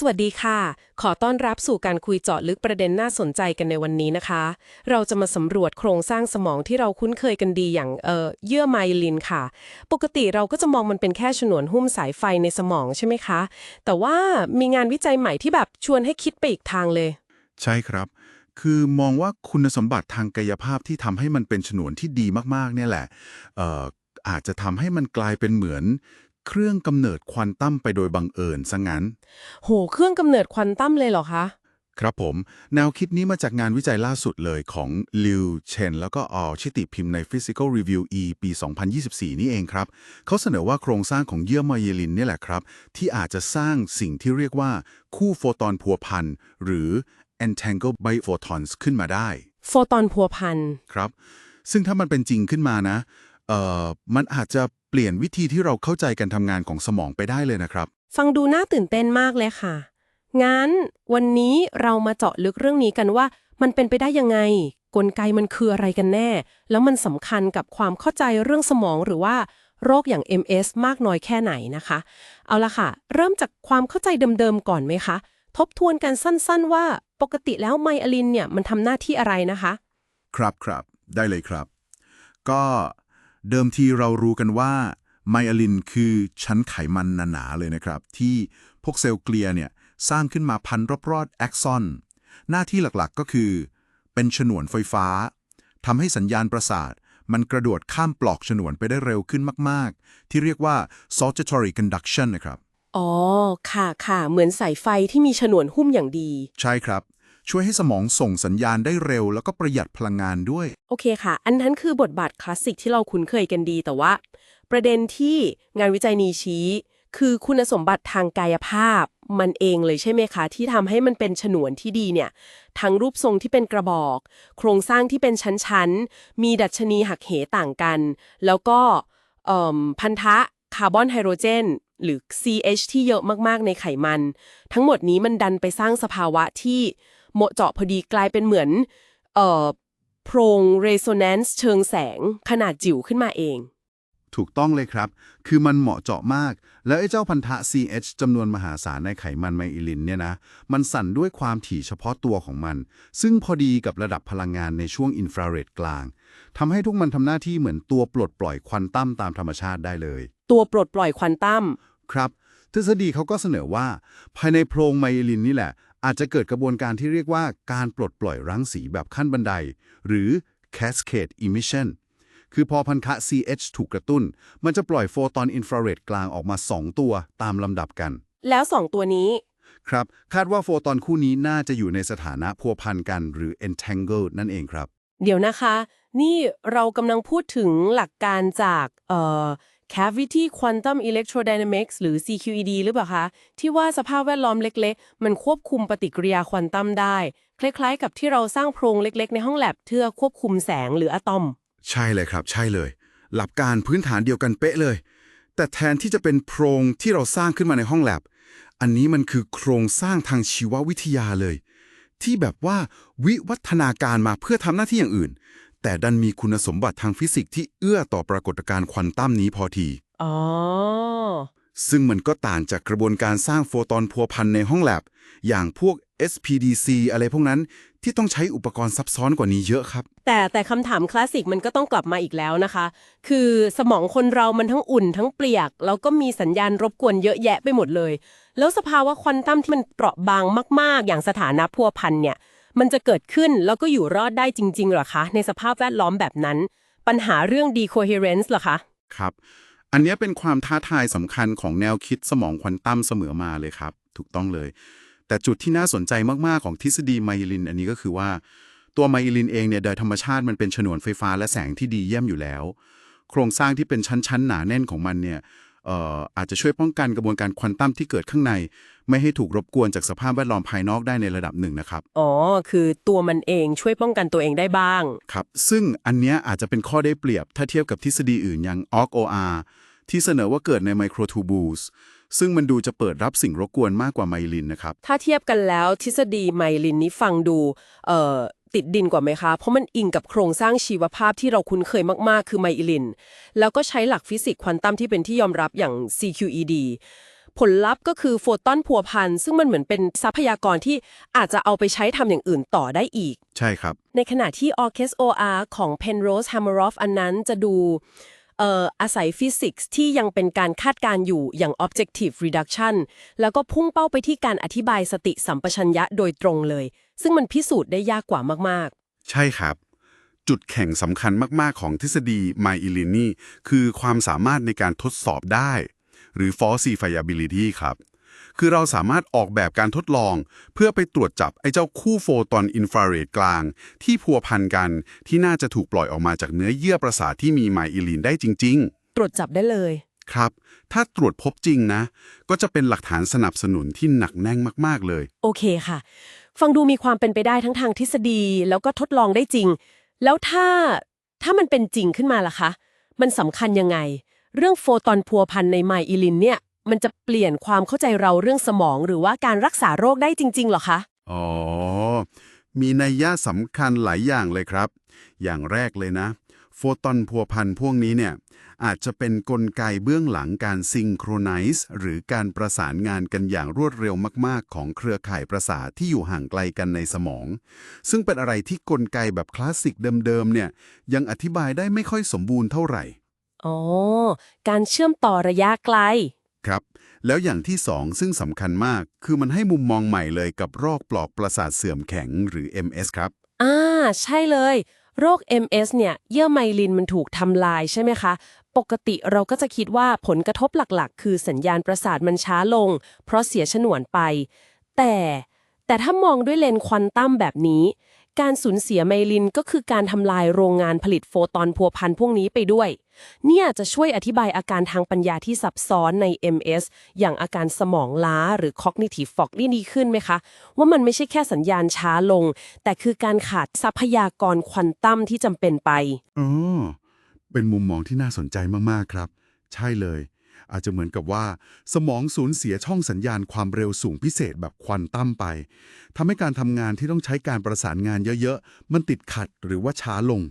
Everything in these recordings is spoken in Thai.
สวัสดีค่ะ ขอต้อนรับสู่การคุยเจาะลึกประเด็นน่าสนใจกันในวันนี้นะคะ เราจะมาสำรวจโครงสร้างสมองที่เราคุ้นเคยกันดีอย่างเอ่อเยื่อไมลินค่ะ ปกติเราก็จะมองมันเป็นแค่ฉนวนหุ้มสายไฟในสมองใช่ไหมคะ แต่ว่ามีงานวิจัยใหม่ที่แบบชวนให้คิดไปอีกทางเลย ใช่ครับ คือมองว่าคุณสมบัติทางกายภาพที่ทำให้มันเป็นฉนวนที่ดีมากๆเนี่ยแหละเอ่ออาจจะทำให้มันกลายเป็นเหมือน เครื่องกำเนิดควอนตัมไปโดยบังเอิญซะงั้น โห เครื่องกำเนิดควอนตัมเลยเหรอคะ ครับผม แนวคิดนี้มาจากงานวิจัยล่าสุดเลยของลิวเชนแล้วก็ออชิติพิมพ์ใน Physical Review E ปี 2024 นี่เองครับ เขาเสนอว่าโครงสร้างของเยื่อไมเยลินเนี่ยแหละครับ ที่อาจจะสร้างสิ่งที่เรียกว่าคู่โฟตอนพัวพันหรือ entangled biphotons ขึ้นมาได้ โฟตอนพัวพัน ครับ ซึ่งถ้ามันเป็นจริงขึ้นมานะ เอ่อ มันอาจจะ เปลี่ยนวิธีที่เราเข้าใจการทำงานของสมองไปได้เลยนะครับ ฟังดูน่าตื่นเต้นมากเลยค่ะ งั้นวันนี้เรามาเจาะลึกเรื่องนี้กันว่า มันเป็นไปได้ยังไง กลไกมันคืออะไรกันแน่ แล้วมันสำคัญกับความเข้าใจเรื่องสมองหรือว่าโรคอย่าง MS มากน้อยแค่ไหนนะคะ เอาละค่ะ เริ่มจากความเข้าใจเดิมๆก่อนไหมคะ ทบทวนกันสั้นๆว่าปกติแล้วไมอะลินเนี่ยมันทำหน้าที่อะไรนะคะ ครับครับ ได้เลยครับ ก็ เดิมทีเรารู้กันว่าไมอะลินคือชั้นไขมันหนาๆเลยนะครับ ที่พวกเซลล์เกลียเนี่ยสร้างขึ้นมาพันรอบๆแอ็กซอน หน้าที่หลักๆก็คือ เป็นฉนวนไฟฟ้าทำให้สัญญาณประสาท มันกระโดดข้ามปลอกฉนวนไปได้เร็วขึ้นมากๆ ที่เรียกว่า saltatory conduction นะครับ อ๋อ ค่ะค่ะ เหมือนสายไฟที่มีฉนวนหุ้มอย่างดี ใช่ครับ ช่วยให้สมองส่งสัญญาณได้เร็ว แล้วก็ประหยัดพลังงานด้วย โอเคค่ะ อันนั้นคือบทบาทคลาสสิกที่เราคุ้นเคยกันดี แต่ว่า ประเด็นที่งานวิจัยนี้ชี้ คือคุณสมบัติทางกายภาพ มันเองเลยใช่ไหมคะ ที่ทำให้มันเป็นฉนวนที่ดีเนี่ย ทั้งรูปทรงที่เป็นกระบอก โครงสร้างที่เป็นชั้นๆ มีดัชนีหักเหต่างกัน แล้วก็พันธะคาร์บอนไฮโดรเจนหรือ CH ที่เยอะมากๆ ในไขมัน ทั้งหมดนี้มันดันไปสร้างสภาวะที่ เหมาะเจาะพอดีกลายเป็นเหมือนเอ่อโพรงเรโซแนนซ์เชิงแสงขนาดจิ๋วขึ้นมาเอง ถูกต้องเลยครับ คือมันเหมาะเจาะมาก แล้วไอ้เจ้าพันธะ CH จำนวนมหาศาลในไขมันไมอิลินเนี่ยนะ มันสั่นด้วยความถี่เฉพาะตัวของมัน ซึ่งพอดีกับระดับพลังงานในช่วงอินฟราเรดกลาง ทำให้ทุกมันทำหน้าที่เหมือนตัวปลดปล่อยควันตั้มตามธรรมชาติได้เลย ตัวปลดปล่อยควอนตัมครับ ทฤษฎีเขาก็เสนอว่า ภายในโพรงไมลินนี่แหละ อาจจะเกิดกระบวนการที่เรียกว่าการปลดปล่อยรังสีแบบขั้นบันได หรือ cascade emission คือพอพันธะ CH ถูกกระตุ้น มันจะปล่อยโฟตอนอินฟราเรดกลางออกมา 2 ตัวตามลำดับกัน แล้วสองตัวนี้ ครับ คาดว่าโฟตอนคู่นี้น่าจะอยู่ในสถานะพัวพันกันหรือ entangled นั่นเองครับ เดี๋ยวนะคะ นี่เรากำลังพูดถึงหลักการจากเอ่อ cavity quantum electrodynamics หรือ CQED หรือเปล่าคะ ที่ว่าสภาพแวดล้อมเล็กๆ มันควบคุมปฏิกิริยาควอนตัมได้ คล้ายๆ กับที่เราสร้างโพรงเล็กๆ ในห้องแลบเพื่อควบคุมแสงหรืออะตอม ใช่เลยครับ ใช่เลย หลักการพื้นฐานเดียวกันเป๊ะเลย แต่แทนที่จะเป็นโพรงที่เราสร้างขึ้นมาในห้องแลบ อันนี้มันคือโครงสร้างทางชีววิทยาเลย ที่แบบว่าวิวัฒนาการมาเพื่อทำหน้าที่อย่างอื่น แต่ดันมีคุณสมบัติทางฟิสิกส์ที่เอื้อต่อปรากฏการณ์ควอนตัมนี้พอที อ๋อ ซึ่งมันก็ต่างจากกระบวนการสร้างโฟตอนพัวพันในห้องแลบ อย่างพวก SPDC อะไรพวกนั้นที่ต้องใช้อุปกรณ์ซับซ้อนกว่านี้เยอะครับ แต่แต่คำถามคลาสสิกมันก็ต้องกลับมาอีกแล้วนะคะ คือสมองคนเรามันทั้งอุ่นทั้งเปียก แล้วก็มีสัญญาณรบกวนเยอะแยะไปหมดเลย แล้วสภาวะควอนตัมที่มันเปราะบางมาก ๆ อย่างสถานะพัวพันเนี่ย มันจะเกิดขึ้นแล้วก็อยู่รอดได้จริงๆหรอคะ ในสภาพแวดล้อมแบบนั้น ปัญหาเรื่อง decoherence หรอคะ ครับ อันนี้เป็นความท้าทายสำคัญของแนวคิดสมองควอนตัมเสมอมาเลยครับ ถูกต้องเลย แต่จุดที่น่าสนใจมากๆของทฤษฎีไมลิน อันนี้ก็คือว่า ตัวไมลินเองเนี่ยโดยธรรมชาติมันเป็นฉนวนไฟฟ้าและแสงที่ดีเยี่ยมอยู่แล้ว โครงสร้างที่เป็นชั้นๆหนาแน่นของมันเนี่ย อ่ออาจจะช่วยป้องกันกระบวนการควอนตัมที่เกิดข้างใน ไม่ให้ถูกรบกวนจากสภาพแวดล้อมภายนอกได้ในระดับหนึ่งนะครับ อ๋อ คือตัวมันเองช่วยป้องกันตัวเองได้บ้าง ครับ ซึ่งอันเนี้ยอาจจะเป็นข้อได้เปรียบถ้าเทียบกับทฤษฎีอื่นอย่าง OR ที่เสนอว่าเกิดในไมโครทูบูลส์ซึ่งมันดูจะเปิดรับสิ่งรบกวนมากกว่าไมลินนะครับ ถ้าเทียบกันแล้วทฤษฎีไมลินนี้ฟังดู เอ่อ ติดดินกว่าไหมคะ เพราะมันอิงกับโครงสร้างชีวภาพที่เราคุ้นเคยมาก ๆ คือไมลิน แล้วก็ใช้หลักฟิสิกส์ควอนตัมที่เป็นที่ยอมรับอย่าง CQED ผลลัพธ์ก็คือโฟตอนพัวพันซึ่งมันเหมือนเป็นทรัพยากรที่อาจจะเอาไปใช้ทำอย่างอื่นต่อได้อีก ใช่ครับ ในขณะที่ Orchest OR ของ Penrose Hameroff อันนั้นจะดูเอ่ออาศัยฟิสิกส์ที่ยังเป็นการคาดการอยู่อย่าง objective reduction แล้วก็พุ่งเป้าไปที่การอธิบายสติสัมปชัญญะโดยตรงเลย ซึ่งมันพิสูจน์ได้ยากกว่ามากๆ ใช่ครับ จุดแข่งสำคัญมาก ๆ ของทฤษฎีไมอิลินนี่คือความสามารถในการทดสอบได้ หรือ falsifiability ครับ คือเราสามารถออกแบบการทดลอง เพื่อไปตรวจจับไอ้เจ้าคู่โฟตอนอินฟราเรดกลาง ที่พัวพันกันที่น่าจะถูกปล่อยออกมาจากเนื้อเยื่อประสาทที่มีไมอิลินได้จริงๆๆตรวจจับได้เลย ครับ ถ้าตรวจพบจริงนะ ก็จะเป็นหลักฐานสนับสนุนที่หนักแน่นมากๆเลย โอเคค่ะ ฟังดูมีความเป็นไปได้ทั้งทางทฤษฎี แล้วก็ทดลองได้จริง แล้วถ้าถ้ามันเป็นจริงขึ้นมาล่ะคะ มันสำคัญยังไง เรื่องโฟตอนพัวพันในไมอิลินเนี่ย มันจะเปลี่ยนความเข้าใจเราเรื่องสมองหรือว่าการรักษาโรคได้จริงๆเหรอคะ อ๋อ มีนัยยะสำคัญหลายอย่างเลยครับ อย่างแรกเลยนะ โฟตอนพัวพันพวกนี้เนี่ย อาจจะเป็นนกลไกเบื้องหลังการซิงโครไนซ์หรือการประสานงานกันอย่างรวดเร็วมากๆ ของเครือข่ายประสาทที่อยู่ห่างไกลกันในสมอง ซึ่งเป็นอะไรที่กลไกแบบคลาสสิกเดิมๆเนี่ยยังอธิบายได้ไม่ค่อยสมบูรณ์เท่าไหร่ อ๋อ การเชื่อมต่อระยะไกล ครับ แล้วอย่างที่สองซึ่งสำคัญมาก คือมันให้มุมมองใหม่เลยกับโรคปลอกประสาทเสื่อมแข็งหรือ MS ครับ อ่า ใช่เลย โรค MS เนี่ย เยื่อไมลินมันถูกทำลายใช่ไหมคะ ปกติเราก็จะคิดว่าผลกระทบหลักๆ คือสัญญาณประสาทมันช้าลง เพราะเสียฉนวนไป แต่แต่ถ้ามองด้วยเลนส์ควอนตัมแบบนี้ การสูญเสียไมลินก็คือการทำลายโรงงานผลิตโฟตอนพัวพันพวกนี้ไปด้วย เนี่ยจะช่วยอธิบายอาการทางปัญญาที่ซับซ้อนใน MS อย่างอาการสมองล้าหรือ cognitive fog นี่ดีขึ้นไหมคะ ว่ามันไม่ใช่แค่สัญญาณช้าลง แต่คือการขาดทรัพยากรควอนตัมที่จำเป็นไป อ๋อ เป็นมุมมองที่น่าสนใจมาก ๆ ครับ ใช่เลย อาจจะเหมือนกับว่า สมองสูญเสียช่องสัญญาณความเร็วสูงพิเศษแบบควอนตัมไปทำให้การทำงานที่ต้องใช้การประสานงานเยอะๆ มันติดขัดหรือว่าช้าลง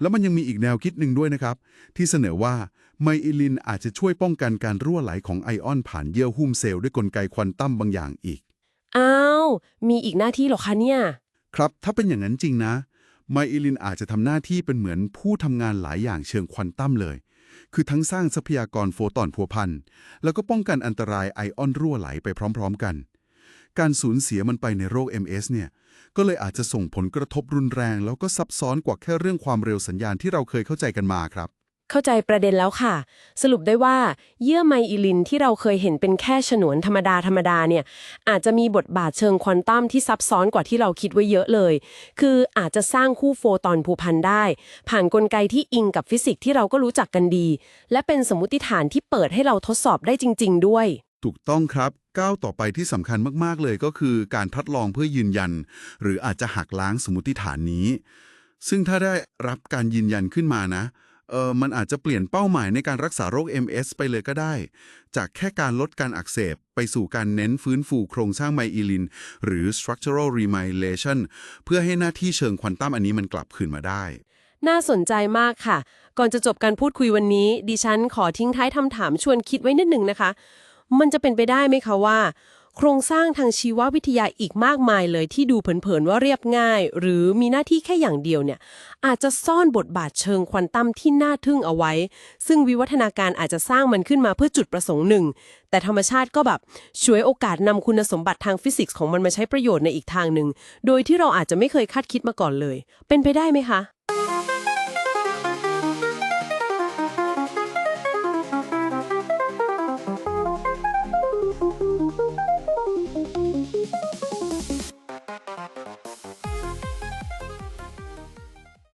แล้วมันยังมีอีกแนวคิดหนึ่งด้วยนะครับ ที่เสนอว่าไมอิลินอาจจะช่วยป้องกันการรั่วไหลของไอออนผ่านเยื่อหุ้มเซลล์ด้วยกลไกควอนตัมบางอย่างอีกอ้าวมีอีกหน้าที่เหรอคะเนี่ยครับถ้าเป็นอย่างนั้นจริงนะไมอิลินอาจจะทำหน้าที่เป็นเหมือนผู้ทำงานหลายอย่างเชิงควอนตัมเลย คือทั้งสร้างทรัพยากรโฟตอนพัวพัน แล้วก็ป้องกันอันตรายไอออนรั่วไหลไปพร้อม ๆ กัน การสูญเสียมันไปในโรค MS เนี่ย ก็เลยอาจจะส่งผลกระทบรุนแรง แล้วก็ซับซ้อนกว่าแค่เรื่องความเร็วสัญญาณที่เราเคยเข้าใจกันมาครับ เข้าใจประเด็นแล้วค่ะ สรุปได้ว่า เยื่อไมอิลินที่เราเคยเห็นเป็นแค่ฉนวนธรรมดาธรรมดาเนี่ยอาจจะมีบทบาทเชิงควอนตัมที่ซับซ้อนกว่าที่เราคิดไว้เยอะเลย คืออาจจะสร้างคู่โฟตอนผูพันได้ ผ่านนกลไกที่อิงกับฟิสิกส์ที่เราก็รู้จักกันดี และเป็นสมมติฐานที่เปิดให้เราทดสอบได้จริง ๆ ด้วย ถูกต้องครับก้าวต่อไปที่สำคัญมากๆเลยก็คือการทดลองเพื่อยืนยัน หรืออาจจะหักล้างสมมติฐานนี้ ซึ่งถ้าได้รับการยืนยันขึ้นมานะ เออมันอาจจะเปลี่ยนเป้าหมายในการรักษาโรค MS ไปเลยก็ได้ จากแค่การลดการอักเสบ ไปสู่การเน้นฟื้นฟูโครงสร้างไมอิลิน หรือ structural remyelination เพื่อให้หน้าที่เชิงควอนตัมอันนี้มันกลับคืนมาได้ น่าสนใจมากค่ะ ก่อนจะจบการพูดคุยวันนี้ ดิฉันขอทิ้งท้ายคำถามชวนคิดไว้นิดหนึ่งนะคะ มันจะเป็นไปได้ไหมคะว่า โครงสร้างทางชีววิทยาอีกมากมายเลยที่ดูเผินๆว่าเรียบง่าย หรือมีหน้าที่แค่อย่างเดียวเนี่ย อาจจะซ่อนบทบาทเชิงควอนตัมที่น่าทึ่งเอาไว้ ซึ่งวิวัฒนาการอาจจะสร้างมันขึ้นมาเพื่อจุดประสงค์หนึ่ง แต่ธรรมชาติก็แบบช่วยโอกาสนำคุณสมบัติทางฟิสิกส์ของมันมาใช้ประโยชน์ในอีกทางหนึ่งโดยที่เราอาจจะไม่เคยคาดคิดมาก่อนเลย เป็นไปได้ไหมคะ